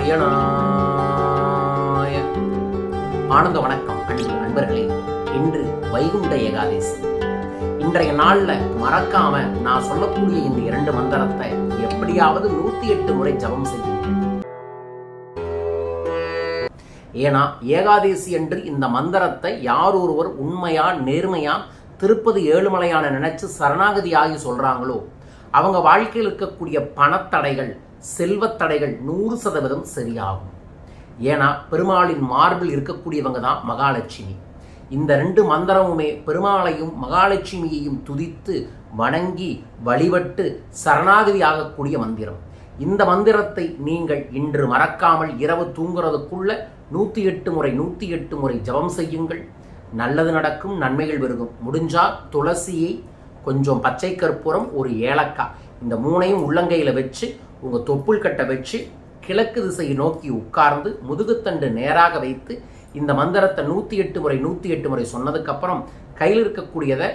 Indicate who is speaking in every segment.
Speaker 1: நாராயணாய ஆனந்த வணக்கம் அன்பு நண்பர்களே. இன்று வைகுண்ட ஏகாதேசி. இன்றைய நாளில் மறக்காம நான் சொல்லக்கூடிய இந்த இரண்டு மந்திரத்தை எப்படியாவது நூத்தி எட்டு முறை ஜபம் செய்யுங்கள். ஏன்னா ஏகாதேசி என்று இந்த மந்திரத்தை யார் ஒருவர் உண்மையா நேர்மையா திருப்பது ஏழுமலையான நினைச்சு சரணாகதி ஆகி சொல்றாங்களோ அவங்க வாழ்க்கையில் இருக்கக்கூடிய பணத்தடைகள் செல்வத்தடைகள் நூறு சதவீதம் சரியாகும். ஏன்னா பெருமாளின் மார்பில் இருக்கக்கூடியவங்க தான் மகாலட்சுமி. இந்த ரெண்டு மந்திரமுமே பெருமாளையும் மகாலட்சுமியையும் துதித்து வணங்கி வழிபட்டு சரணாகதி ஆகக்கூடிய மந்திரம். இந்த மந்திரத்தை நீங்கள் இன்று மறக்காமல் இரவு தூங்குறதுக்குள்ள நூற்றி எட்டு முறை நூற்றி எட்டு முறை ஜபம் செய்யுங்கள். நல்லது நடக்கும் நன்மைகள் பெருகும். முடிஞ்சால் துளசியை கொஞ்சம் பச்சை கற்பூரம் ஒரு ஏலக்காய் இந்த மூணையும் உள்ளங்கையில் வச்சு உங்கள் தொப்புள் கட்டை வச்சு கிழக்கு திசையை நோக்கி உட்கார்ந்து முதுகுத்தண்டு நேராக வைத்து இந்த மந்திரத்தை நூற்றி எட்டு முறை நூற்றி எட்டு முறை சொன்னதுக்கப்புறம் கையில் இருக்கக்கூடியதை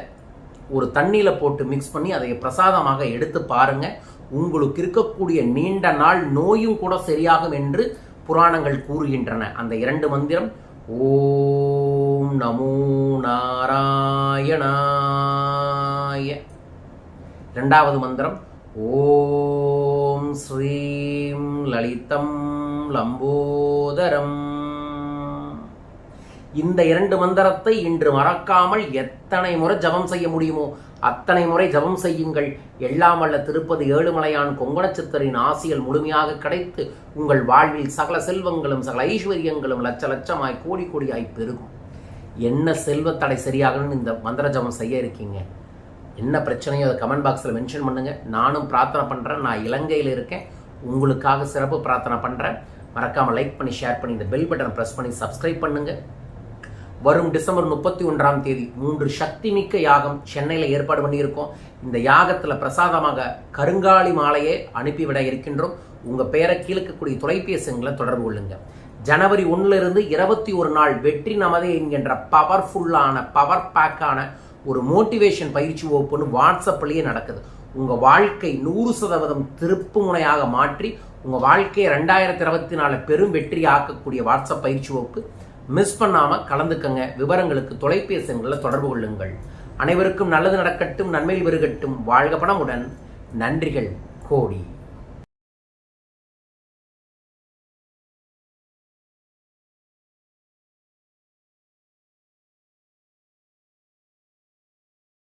Speaker 1: ஒரு தண்ணியில் போட்டு மிக்ஸ் பண்ணி அதை பிரசாதமாக எடுத்து பாருங்கள் உங்களுக்கு இருக்கக்கூடிய நீண்ட நாள் நோயும் கூட சரியாகும் என்று புராணங்கள் கூறுகின்றன. அந்த இரண்டு மந்திரம் ஓம் நமோ நாராயணாய. இரண்டாவது மந்திரம் ஓ ஸ்ரீம் லலிதம் லம்போதரம். இந்த இரண்டு மந்திரத்தை இன்று மறக்காமல் எத்தனை முறை ஜபம் செய்ய முடியுமோ அத்தனை முறை ஜபம் செய்யுங்கள். எல்லாம் வல்ல திருப்பதி ஏழுமலையான் கொங்கணச்சித்தரின் ஆசிகள் முழுமையாக கிடைத்து உங்கள் வாழ்வில் சகல செல்வங்களும் சகல ஐஸ்வர்யங்களும் லட்ச லட்சமாய் கோடி கோடியாய் பெருகும். என்ன செல்வத்தடை சரியாகணும்னு இந்த மந்திர ஜபம் செய்ய இருக்கீங்க? என்ன பிரச்சனையோ அதை கமெண்ட் பாக்ஸில் மென்ஷன் பண்ணுங்கள் நானும் பிரார்த்தனை பண்ணுறேன் நான் இலங்கையில் இருக்கேன். உங்களுக்காக சிறப்பு பிரார்த்தனை பண்ணுறேன் மறக்காமல் லைக் பண்ணி ஷேர் பண்ணி இந்த பெல் பட்டனை ப்ரெஸ் பண்ணி சப்ஸ்கிரைப் பண்ணுங்கள் வரும் டிசம்பர் முப்பத்தி ஒன்றாம் தேதி மூன்று சக்தி மிக்க யாகம் சென்னையில் ஏற்பாடு பண்ணியிருக்கோம். இந்த யாகத்தில் பிரசாதமாக கருங்காலி மாலையே அனுப்பிவிட இருக்கின்றோம். உங்கள் பெயரை கீழக்கக்கூடிய தொலைபேசிங்களை தொடர்பு கொள்ளுங்கள் ஜனவரி ஒன்றிலிருந்து இருபத்தி ஒரு நாள் வெற்றி நமதே என்கின்ற பவர்ஃபுல்லான பவர் பேக்கான ஒரு மோட்டிவேஷன் பயிற்சி வகுப்புன்னு வாட்ஸ்அப்லேயே நடக்குது. உங்கள் வாழ்க்கை நூறு சதவீதம் திருப்பு முனையாக மாற்றி உங்கள் வாழ்க்கையை ரெண்டாயிரத்தி இருபத்தி நாலு பெரும் வெற்றி ஆக்கக்கூடிய வாட்ஸ்அப் பயிற்சி வகுப்பு. மிஸ் பண்ணாமல் கலந்துக்கங்க. விவரங்களுக்கு தொலைபேசி எண்களில் தொடர்பு கொள்ளுங்கள். அனைவருக்கும் நல்லது நடக்கட்டும் நன்மையில் பெருகட்டும். வாழ்க பணமுடன் நன்றிகள். கோடி.